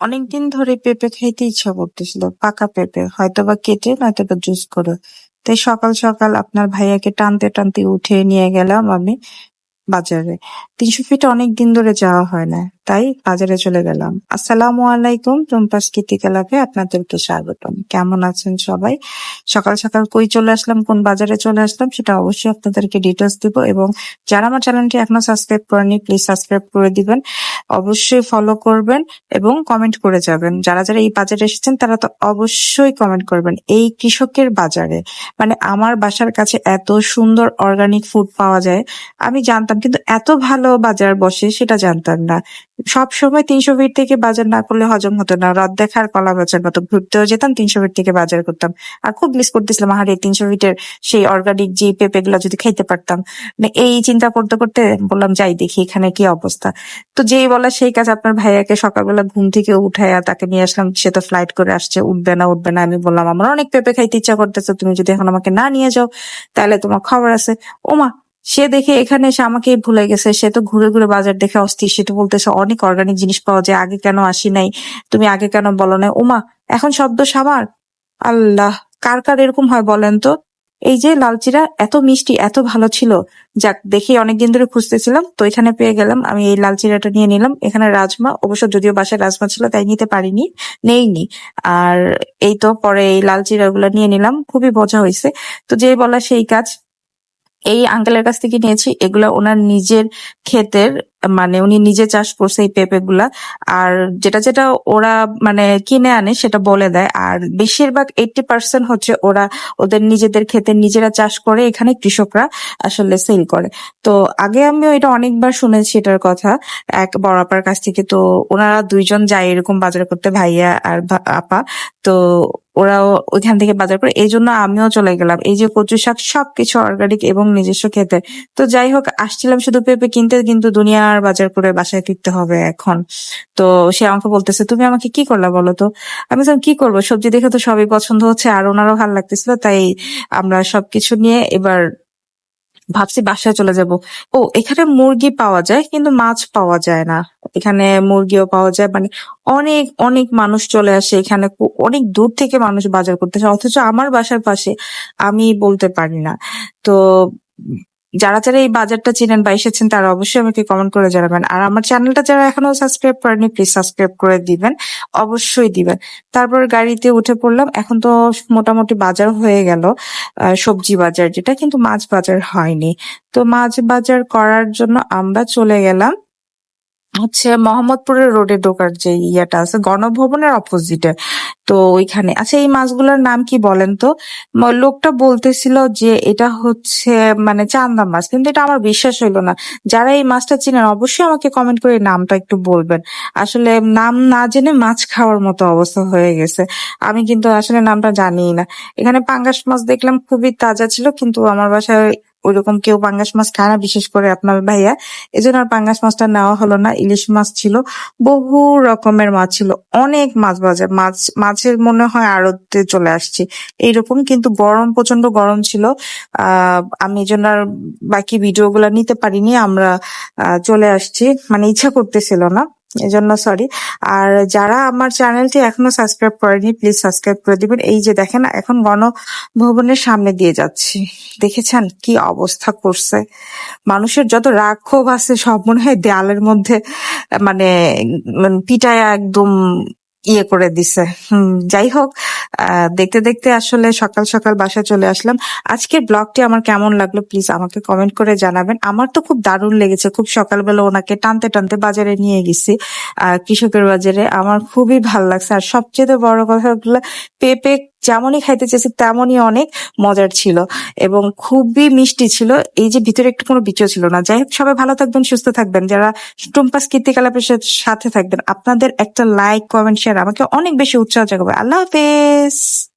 অনেকদিন ধরে পেঁপে খাইতে ইচ্ছা করতেছিল, পাকা পেঁপে, হয়তোবা কেটে নয়তোবা জুস করে। তাই সকাল সকাল আপনার ভাইয়াকে টানতে টানতে উঠে নিয়ে গেলাম আমি বাজারে। তিনশো ফিট অনেক দিন ধরে যাওয়া হয় না, তাই বাজারে চলে গেলাম। আসসালামু আলাইকুম, টুম্পাস কীর্তিকলাপে আপনাদেরকে স্বাগতম। কেমন আছেন সবাই? সকাল সকাল কই চলে আসলাম, কোন বাজারে চলে আসলাম, সেটা অবশ্যই আপনাদেরকে ডিটেলস দিব এবং যারা আমার চ্যানেলটি এখনও সাবস্ক্রাইব করেনি প্লিজ সাবস্ক্রাইব করে দিবেন। অবশ্যই ফলো করবেন এবং কমেন্ট করে যাবেন। যারা যারা এই বাজারে এসেছেন, তারা তো অবশ্যই কমেন্ট করবেন এই কৃষকের বাজারে। মানে আমার বাসার কাছে এত সুন্দর অর্গানিক ফুড পাওয়া যায়, আমি জানতাম কিন্তু এত ভালো বাজার বসে সেটা জানতাম না। সব সময় তিনশো ফিট থেকে বাজার না করলে হজম হতো না। রদ দেখার কলা বেচার মতো ঘুরতেও যেতাম, তিনশো ফিট থেকে বাজার করতাম। আর খুব মিস করতেছিলাম, আহারে, তিনশো ফিটের সেই অর্গানিক যে পেঁপে গুলা যদি খাইতে পারতাম। মানে এই চিন্তা করতে করতে বললাম, যাই দেখি এখানে কি অবস্থা। তো যেই বলা সেই কাজ আপনার ভাইয়াকে সকালবেলা ঘুম থেকে উঠাইয়া তাকে নিয়ে আসলাম, সে তো ফ্লাইট করে আসছে, উঠবে না উঠবে না। আমি বললাম, আমার অনেক পেঁপে খাইতে ইচ্ছা করতেছে, তুমি যদি এখন আমাকে না নিয়ে যাও, তাহলে তোমার খবর আছে। ওমা, সে দেখে এখানে এসে আমাকে ভুলে গেছে। সে তো ঘুরে ঘুরে বাজার দেখে অস্থির। সে তো বলতেছে, অনেক অর্গানিক জিনিস পাওয়া যায়, আগে কেন আসি নাই? তুমি আগে কেন বলো না ওমা, এখন শব্দ সামার আল্লাহ, কার কার এরকম হয় বলেন তো? এই যে লালচিরা এত মিষ্টি, এত ভালো ছিল। যাক দেখি অনেকদিন ধরে খুঁজতেছিলাম, তো এখানে পেয়ে গেলাম। আমি এই লাল চিরাটা নিয়ে নিলাম। এখানে রাজমা, অবশ্য যদিও বাসায় রাজমা ছিল, তাই নিতে পারিনি, নেইনি। আর এই তো পরে এই লাল চিরাগুলো নিয়ে নিলাম, খুবই মজা হয়েছে। তো যে বলা সেই কাজ, এই আঙ্কেলের কাছ থেকে নিয়েছি। এগুলো ওনার নিজের ক্ষেতের মানে উনি নিজে চাষ করছে এই পেঁপে গুলা। আর যেটা যেটা ওরা মানে কিনে আনে সেটা বলে দেয়। আর বেশিরভাগ এইটি পার্সেন্ট হচ্ছে ওরা ওদের নিজেদের ক্ষেতে নিজেরা চাষ করে, এখানে কৃষকরা আসলে সেল করে। তো আগে আমিও এটা অনেকবার শুনেছি এটার কথা। এক বড় আপার কাছ থেকে, তো ওনারা দুইজন যায় এরকম বাজার করতে, ভাইয়া আর আপা। তো ওরাও ওইখান থেকে বাজার করে এই জন্য আমিও চলে গেলাম। এই যে কচু শাক সবকিছু অর্গানিক এবং নিজস্ব খেতে তো যাই হোক, আসছিলাম শুধু পেঁপে কিনতে, কিন্তু দুনিয়ার বাজার করে বাসায় ফিরতে হবে এখন। তো সে আমাকে বলতেছে, তুমি আমাকে কি করলা বলো তো? আমি বললাম, কি করব? সবজি দেখে তো সবই পছন্দ হচ্ছে, আর ওনারও ভালো লাগতেছিল, তাই আমরা সবকিছু নিয়ে এবার ভাবছি বাসায় চলে যাব। ও, এখানে মুরগি পাওয়া যায়, কিন্তু মাছ পাওয়া যায় না। এখানে মুরগিও পাওয়া যায় মানে অনেক অনেক মানুষ চলে আসে এখানে অনেক দূর থেকে মানুষ বাজার করতে আসে, অথচ আমার বাসার পাশে আমি বলতে পারি না। তো যারা যারা এই বাজারটা চিনেন বা এসেছেন, তারা অবশ্যই আমাকে কমেন্ট করে জানাবেন। আর আমার চ্যানেলটা যারা এখনও সাবস্ক্রাইব করেনি প্লিজ সাবস্ক্রাইব করে দিবেন। অবশ্যই দিবেন। তারপর গাড়িতে উঠে পড়লাম। এখন তো মোটামুটি বাজার হয়ে গেল সবজি বাজার যেটা, কিন্তু মাছ বাজার হয়নি। তো মাছ বাজার করার জন্য আমরা চলে গেলাম হচ্ছে মোহাম্মদপুরের রোডে ঢোকার যে ইয়েটা আছে, গণভবনের অপোজিটে তো ওইখানে। আচ্ছা এই মাছগুলোর নাম কি বলেন তো? লোকটা বলতেছিল যে এটা হচ্ছে মানে চান্দা মাছ, কিন্তু এটা আমার বিশ্বাস হইল না। যারা এই মাছটা চিনেন, অবশ্যই আমাকে কমেন্ট করে নামটা একটু বলবেন। আসলে নাম না জেনে মাছ খাওয়ার মতো অবস্থা হয়ে গেছে। আমি কিন্তু আসলে নামটা জানিই না। এখানে পাঙ্গাস মাছ দেখলাম, খুবই তাজা ছিল, কিন্তু আমার বাসায় ওইরকম কেউ পাঙ্গাস মাছ খায় না, বিশেষ করে আপনার ভাইয়া। এই জন্য আর পাঙ্গাস মাছটা নেওয়া হলো না, ইলিশ মাছ ছিল, বহু রকমের মাছ ছিল, অনেক মাছ বাজার মাছ, মাছের মনে হয় আড়তে চলে আসছি, এইরকম কিন্তু গরম প্রচণ্ড গরম ছিল। আহ, আমি এই জন্য আর বাকি ভিডিও গুলা নিতে পারিনি, আমরা চলে আসছি মানে ইচ্ছা করতেছিল না। এজন্য সরি আর যারা আমার চ্যানেলটি এখনও সাবস্ক্রাইব করেনি প্লিজ সাবস্ক্রাইব করে দিবেন। এই যে দেখেন, এখন গণভবনের সামনে দিয়ে যাচ্ছি। দেখেছেন কি অবস্থা করছে? মানুষের যত রাগ ক্ষোভ আছে, সব মনে হয় দেয়ালের মধ্যে মানে পিটায় একদম ইয়ে করে দিছে। হম, যাই হোক দেখতে দেখতে আসলে সকাল সকাল বাসা চলে আসলাম। আজকের ব্লগটি আমার কেমন লাগল প্লিজ আমাকে কমেন্ট করে জানাবেন। আমার তো খুব দারুণ লেগেছে, খুব সকালবেলা ওনাকে টানতে টানতে বাজারে নিয়ে গেছি কৃষকের বাজারে। আমার খুবই ভালো লাগছে। আর সবচেয়ে বড় কথা হলো পেঁপে যেমনই খাইতে চেয়েছি, তেমনই অনেক মজার ছিল এবং খুবই মিষ্টি ছিল। এই যে ভিতরে একটু কোনো বিচয় ছিল না। যাই হোক, সবাই ভালো থাকবেন, সুস্থ থাকবেন। যারা টুম্পাস কীর্তিকলাপের সাথে- সাথে থাকবেন, আপনাদের একটা লাইক কমেন্ট শেয়ার আমাকে অনেক বেশি উৎসাহ জাগাবে আল্লাহ হাফেজ!